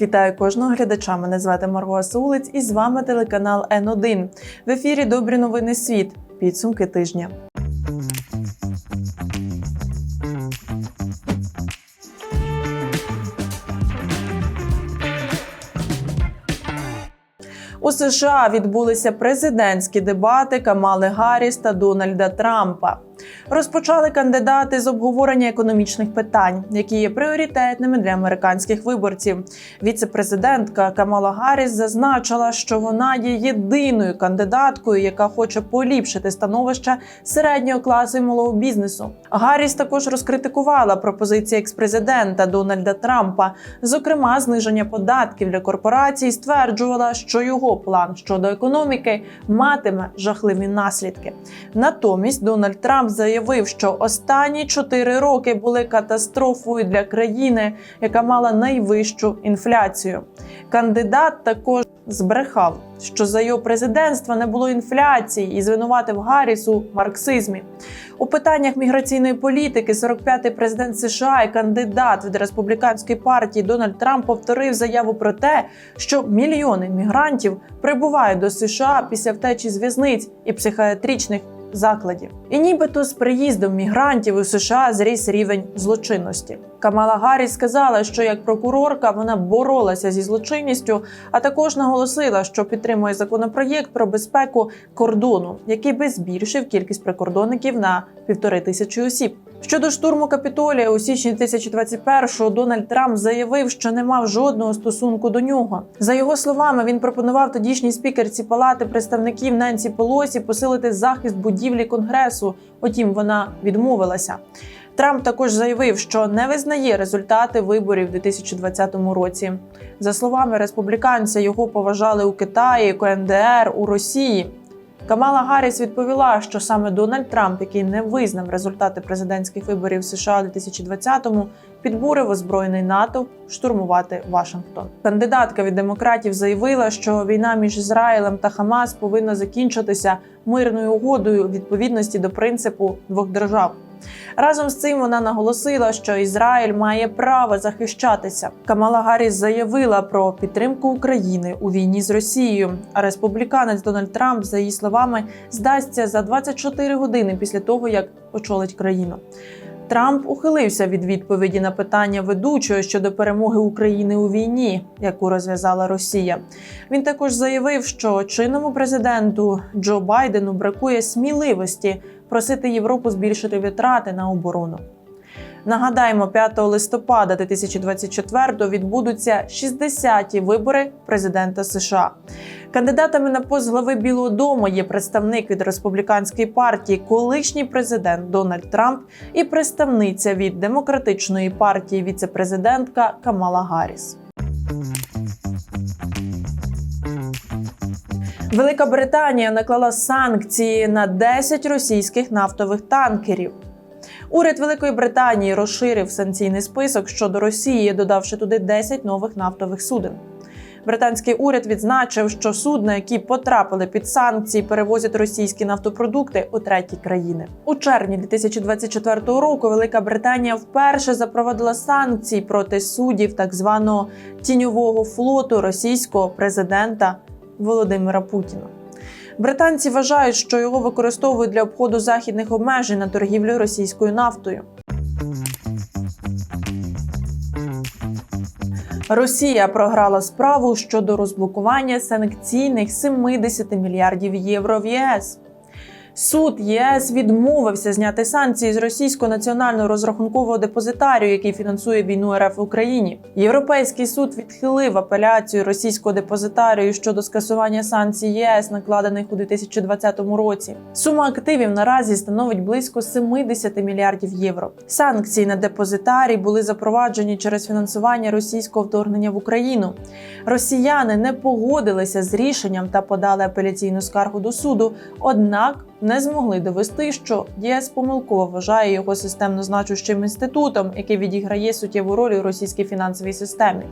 Вітаю кожного глядача. Мене звати Марго Асулиць і з вами телеканал Н1. В ефірі Добрі новини світ. Підсумки тижня. У США відбулися президентські дебати Камали Гарріс та Дональда Трампа. Розпочали кандидати з обговорення економічних питань, які є пріоритетними для американських виборців. Віце-президентка Камала Гарріс зазначила, що вона є єдиною кандидаткою, яка хоче поліпшити становище середнього класу і малого бізнесу. Гарріс також розкритикувала пропозиції експрезидента Дональда Трампа, зокрема зниження податків для корпорацій, стверджувала, що його план щодо економіки матиме жахливі наслідки. Натомість Дональд Трамп заявив, що останні чотири роки були катастрофою для країни, яка мала найвищу інфляцію. Кандидат також збрехав, що за його президентства не було інфляції і звинуватив Гарріс у марксизмі. У питаннях міграційної політики 45-й президент США і кандидат від республіканської партії Дональд Трамп повторив заяву про те, що мільйони мігрантів прибувають до США після втечі з в'язниць і психіатричних закладів. І нібито з приїздом мігрантів у США зріс рівень злочинності. Камала Гарріс сказала, що як прокурорка вона боролася зі злочинністю, а також наголосила, що підтримує законопроєкт про безпеку кордону, який би збільшив кількість прикордонників на півтори тисячі осіб. Щодо штурму капітолія у січні 2021-го Дональд Трамп заявив, що не мав жодного стосунку до нього. За його словами, він пропонував тодішній спікерці палати представників Ненсі Полосі посилити захист будівлі конгресу. Утім, вона відмовилася. Трамп також заявив, що не визнає результати виборів у 2020 році. За словами республіканця, його поважали у Китаї, КНДР, у Росії. Камала Гарріс відповіла, що саме Дональд Трамп, який не визнав результати президентських виборів США у 2020-му, підбурив озброєний НАТО штурмувати Вашингтон. Кандидатка від демократів заявила, що війна між Ізраїлем та Хамас повинна закінчитися мирною угодою у відповідності до принципу двох держав. Разом з цим вона наголосила, що Ізраїль має право захищатися. Камала Гарріс заявила про підтримку України у війні з Росією. А республіканець Дональд Трамп, за її словами, здасться за 24 години після того, як очолить країну. Трамп ухилився від відповіді на питання ведучого щодо перемоги України у війні, яку розв'язала Росія. Він також заявив, що чинному президенту Джо Байдену бракує сміливості просити Європу збільшити витрати на оборону. Нагадаємо, 5 листопада 2024 відбудуться 60-ті вибори президента США. Кандидатами на пост глави Білого Дому є представник від республіканської партії, колишній президент Дональд Трамп і представниця від демократичної партії віцепрезидентка Камала Гарріс. Велика Британія наклала санкції на 10 російських нафтових танкерів. Уряд Великої Британії розширив санкційний список щодо Росії, додавши туди 10 нових нафтових суден. Британський уряд відзначив, що судна, які потрапили під санкції, перевозять російські нафтопродукти у треті країни. У червні 2024 року Велика Британія вперше запровадила санкції проти суддів так званого тіньового флоту російського президента Володимира Путіна. Британці вважають, що його використовують для обходу західних обмежень на торгівлю російською нафтою. Росія програла справу щодо розблокування санкційних 70 мільярдів євро в ЄС. Суд ЄС відмовився зняти санкції з російського національного розрахункового депозитарію, який фінансує війну РФ в Україні. Європейський суд відхилив апеляцію російського депозитарію щодо скасування санкцій ЄС, накладених у 2020 році. Сума активів наразі становить близько 70 мільярдів євро. Санкції на депозитарій були запроваджені через фінансування російського вторгнення в Україну. Росіяни не погодилися з рішенням та подали апеляційну скаргу до суду. Однак не змогли довести, що ЄС помилково вважає його системно значущим інститутом, який відіграє суттєву роль у російській фінансовій системі.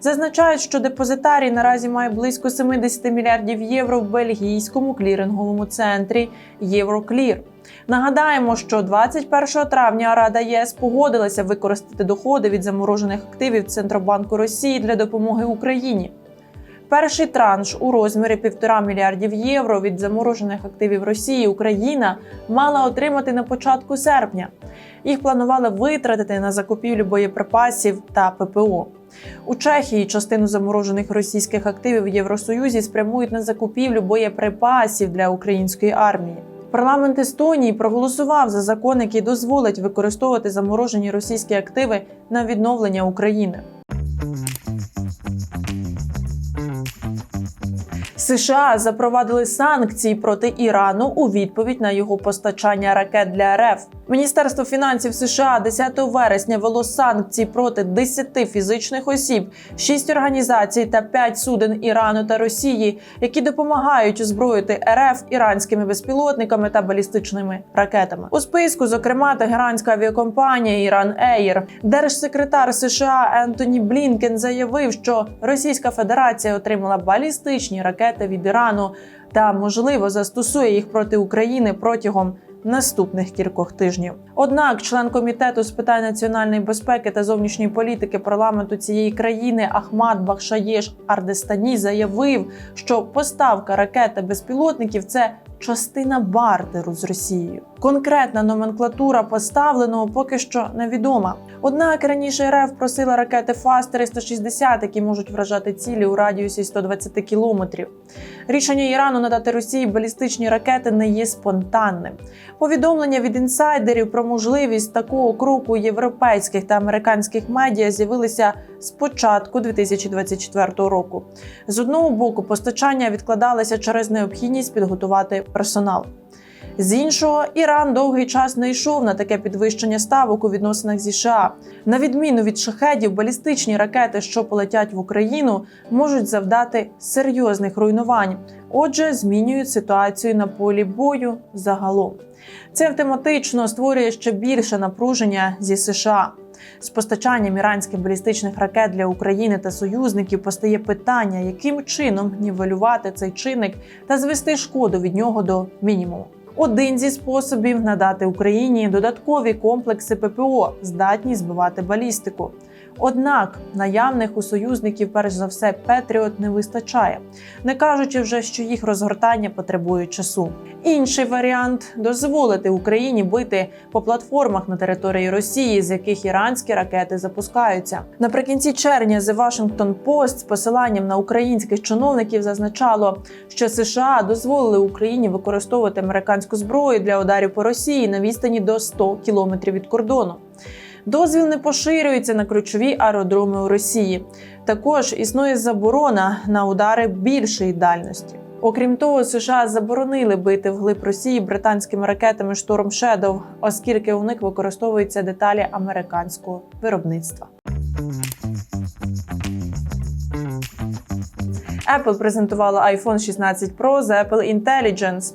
Зазначають, що депозитарій наразі має близько 70 мільярдів євро в бельгійському кліринговому центрі Євроклір. Нагадаємо, що 21 травня Рада єС погодилася використати доходи від заморожених активів Центробанку Росії для допомоги Україні. Перший транш у розмірі 1,5 мільярдів євро від заморожених активів Росії Україна мала отримати на початку серпня. Їх планували витратити на закупівлю боєприпасів та ППО. У Чехії частину заморожених російських активів в Євросоюзі спрямують на закупівлю боєприпасів для української армії. Парламент Естонії проголосував за закон, який дозволить використовувати заморожені російські активи на відновлення України. США запровадили санкції проти Ірану у відповідь на його постачання ракет для РФ. Міністерство фінансів США 10 вересня вело санкції проти 10 фізичних осіб, 6 організацій та 5 суден Ірану та Росії, які допомагають озброїти РФ іранськими безпілотниками та балістичними ракетами. У списку, зокрема, тегеранська авіакомпанія Іран Ейр. Держсекретар США Ентоні Блінкен заявив, що Російська Федерація отримала балістичні ракети від Ірану та можливо застосує їх проти України протягом наступних кількох тижнів. Однак, член комітету з питань національної безпеки та зовнішньої політики парламенту цієї країни Ахмад Бахшаєш Ардестані заявив, що поставка ракет та безпілотників це частина бартеру з Росією. Конкретна номенклатура поставленого поки що невідома. Однак раніше РФ просила ракети ФАС-360, які можуть вражати цілі у радіусі 120 кілометрів. Рішення Ірану надати Росії балістичні ракети не є спонтанним. Повідомлення від інсайдерів про можливість такого кроку європейських та американських медіа з'явилися з початку 2024 року. З одного боку, постачання відкладалися через необхідність підготувати персонал. З іншого, Іран довгий час не йшов на таке підвищення ставок у відносинах зі США. На відміну від шахедів, балістичні ракети, що полетять в Україну, можуть завдати серйозних руйнувань. Отже, змінюють ситуацію на полі бою загалом. Це автоматично створює ще більше напруження зі США. З постачанням іранських балістичних ракет для України та союзників постає питання, яким чином нівелювати цей чинник та звести шкоду від нього до мінімуму. Один зі способів надати Україні додаткові комплекси ППО, здатні збивати балістику. Однак наявних у союзників, перш за все, Петріот не вистачає, не кажучи вже, що їх розгортання потребує часу. Інший варіант дозволити Україні бити по платформах на території Росії, з яких іранські ракети запускаються. Наприкінці червня The Washington Post з посиланням на українських чиновників зазначало, що США дозволили Україні використовувати американську зброю для ударів по Росії на відстані до 100 кілометрів від кордону. Дозвіл не поширюється на ключові аеродроми у Росії. Також існує заборона на удари більшої дальності. Окрім того, США заборонили бити вглиб Росії британськими ракетами Storm Shadow, оскільки у них використовуються деталі американського виробництва. Apple презентувала iPhone 16 Pro з Apple Intelligence.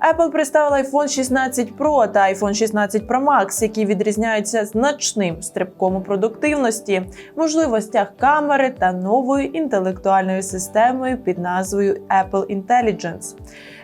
Apple представила iPhone 16 Pro та iPhone 16 Pro Max, які відрізняються значним стрибком у продуктивності, можливостях камери та новою інтелектуальною системою під назвою Apple Intelligence.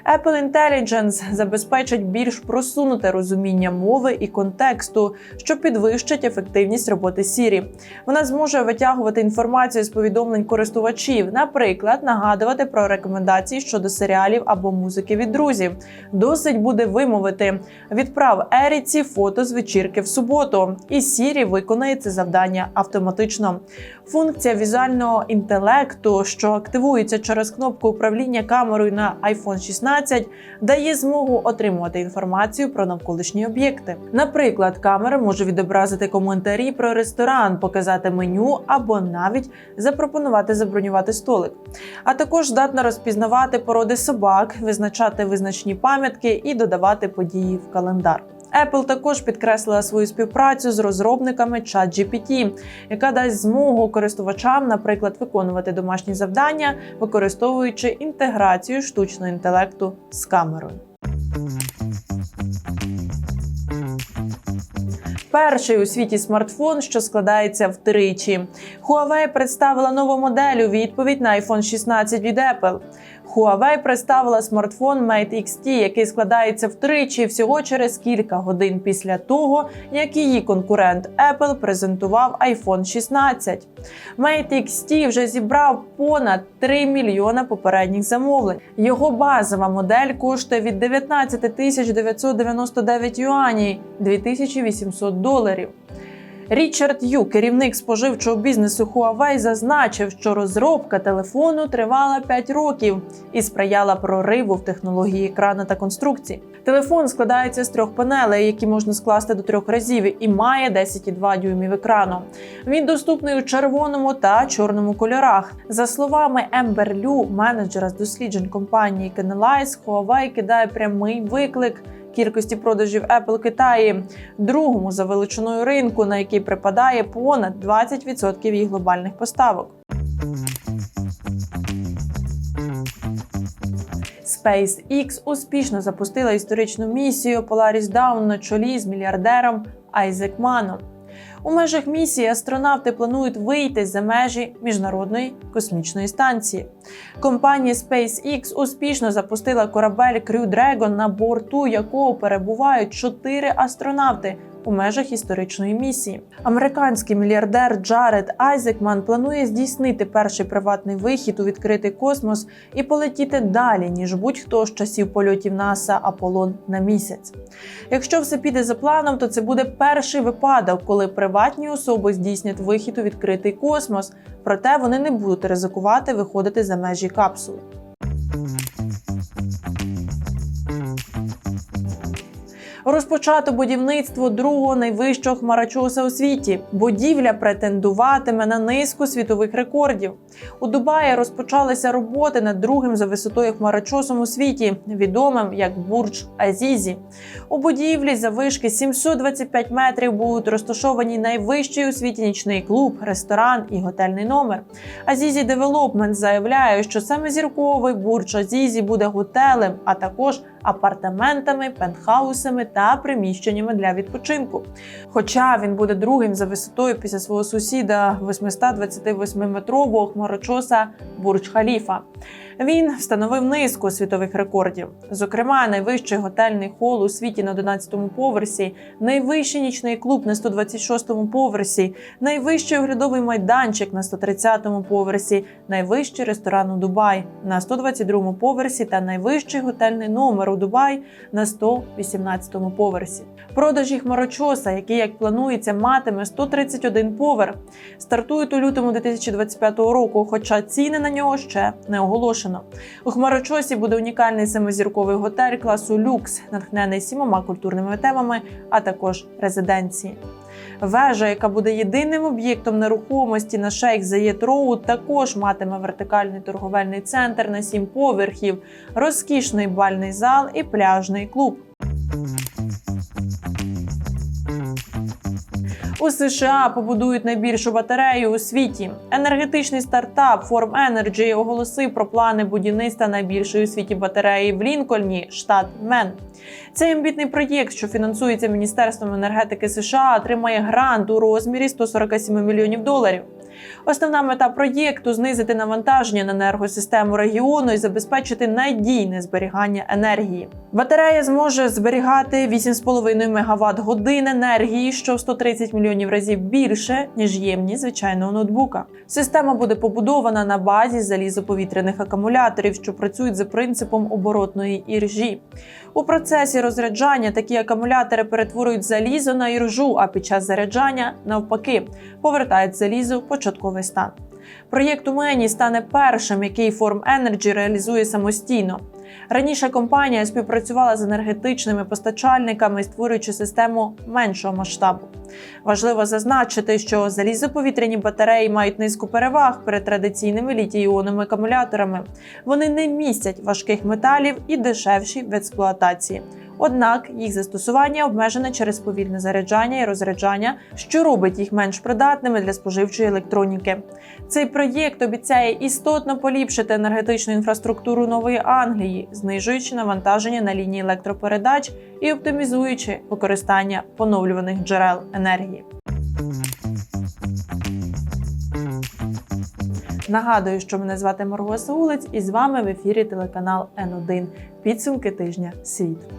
Apple Intelligence забезпечить більш просунуте розуміння мови і контексту, що підвищить ефективність роботи Siri. Вона зможе витягувати інформацію з повідомлень користувачів, наприклад, нагадувати про рекомендації щодо серіалів або музики від друзів. Досить буде вимовити відправ Еріці фото з вечірки в суботу, і Siri виконає це завдання автоматично. Функція візуального інтелекту, що активується через кнопку управління камерою на iPhone 16, дає змогу отримувати інформацію про навколишні об'єкти. Наприклад, камера може відобразити коментарі про ресторан, показати меню або навіть запропонувати забронювати столик. А також здатна розпізнавати породи собак, визначати визначні пам'ятки і додавати події в календар. Apple також підкреслила свою співпрацю з розробниками ChatGPT, яка дасть змогу користувачам, наприклад, виконувати домашні завдання, використовуючи інтеграцію штучного інтелекту з камерою. Перший у світі смартфон, що складається втричі. Huawei представила нову модель у відповідь на iPhone 16 від Apple. Huawei представила смартфон Mate XT, який складається втричі всього через кілька годин після того, як її конкурент Apple презентував iPhone 16. Mate XT вже зібрав понад 3 мільйона попередніх замовлень. Його базова модель коштує від 19 тисяч 999 юаней 2800 доларів. Річард Ю, керівник споживчого бізнесу Huawei, зазначив, що розробка телефону тривала 5 років і сприяла прориву в технології екрану та конструкції. Телефон складається з трьох панелей, які можна скласти до трьох разів, і має 10,2 дюймів екрану. Він доступний у червоному та чорному кольорах. За словами Ембер Лю, менеджера з досліджень компанії Canalize, Huawei кидає прямий виклик кількості продажів Apple Китаї, другому за величиною ринку, на який припадає понад 20% їх глобальних поставок. SpaceX успішно запустила історичну місію Polaris Down на чолі з мільярдером Айзек Маном. У межах місії астронавти планують вийти за межі міжнародної космічної станції. Компанія SpaceX успішно запустила корабель Crew Dragon, на борту якого перебувають чотири астронавти. У межах історичної місії американський мільярдер Джаред Айзекман планує здійснити перший приватний вихід у відкритий космос і полетіти далі, ніж будь-хто з часів польотів НАСА Аполлон на місяць. Якщо все піде за планом, то це буде перший випадок, коли приватні особи здійснять вихід у відкритий космос, проте вони не будуть ризикувати виходити за межі капсули. Розпочато будівництво другого найвищого хмарочоса у світі. Будівля претендуватиме на низку світових рекордів. У Дубаї розпочалися роботи над другим за висотою хмарочосом у світі, відомим як Бурдж Азізі. У будівлі за вишки 725 метрів будуть розташовані найвищий у світі нічний клуб, ресторан і готельний номер. Азізі Девелопмент заявляє, що саме зірковий Бурдж Азізі буде готелем, а також апартаментами, пентхаусами та приміщеннями для відпочинку. Хоча він буде другим за висотою після свого сусіда 828-метрового хмарочоса Бурдж Халіфа. Він встановив низку світових рекордів. Зокрема, найвищий готельний хол у світі на 11-му поверсі, найвищий нічний клуб на 126-му поверсі, найвищий оглядовий майданчик на 130-му поверсі, найвищий ресторан у Дубай на 122-му поверсі та найвищий готельний номер у Дубай на 118-му поверсі. Продажі хмарочоса, який як планується, матиме 131 поверх, стартують у лютому 2025 року, хоча ціни на нього ще не оголошено. У хмарочосі буде унікальний семизірковий готель класу люкс, натхнений сімома культурними темами, а також резиденції. Вежа, яка буде єдиним об'єктом нерухомості на шейх Заєт Роуд, також матиме вертикальний торговельний центр на сім поверхів, розкішний бальний зал і пляжний клуб. У США побудують найбільшу батарею у світі. Енергетичний стартап Form Energy оголосив про плани будівництва найбільшої у світі батареї в Лінкольні, штат Мен. Цей амбітний проєкт, що фінансується Міністерством енергетики США, отримає грант у розмірі 147 мільйонів доларів. Основна мета проєкту знизити навантаження на енергосистему регіону і забезпечити надійне зберігання енергії. Батарея зможе зберігати 8,5 МВт годин енергії, що в 130 мільйонів разів більше ніж ємність звичайного ноутбука. Система буде побудована на базі залізоповітряних акумуляторів, що працюють за принципом оборотної іржі. У процесі розряджання такі акумулятори перетворюють залізо на іржу, а під час заряджання навпаки повертають залізо в початковий стан. Проєкт мені стане першим, який Form Energy реалізує самостійно. Раніше компанія співпрацювала з енергетичними постачальниками, створюючи систему меншого масштабу. Важливо зазначити, що залізоповітряні батареї мають низку переваг перед традиційними літій-іонними акумуляторами. Вони не містять важких металів і дешевші в експлуатації. Однак їх застосування обмежене через повільне заряджання і розряджання, що робить їх менш придатними для споживчої електроніки. Цей проєкт обіцяє істотно поліпшити енергетичну інфраструктуру Нової Англії, знижуючи навантаження на лінії електропередач і оптимізуючи використання поновлюваних джерел енергії. Нагадую, що мене звати Марго Саулець, і з вами в ефірі телеканал Н1. Підсумки тижня світ.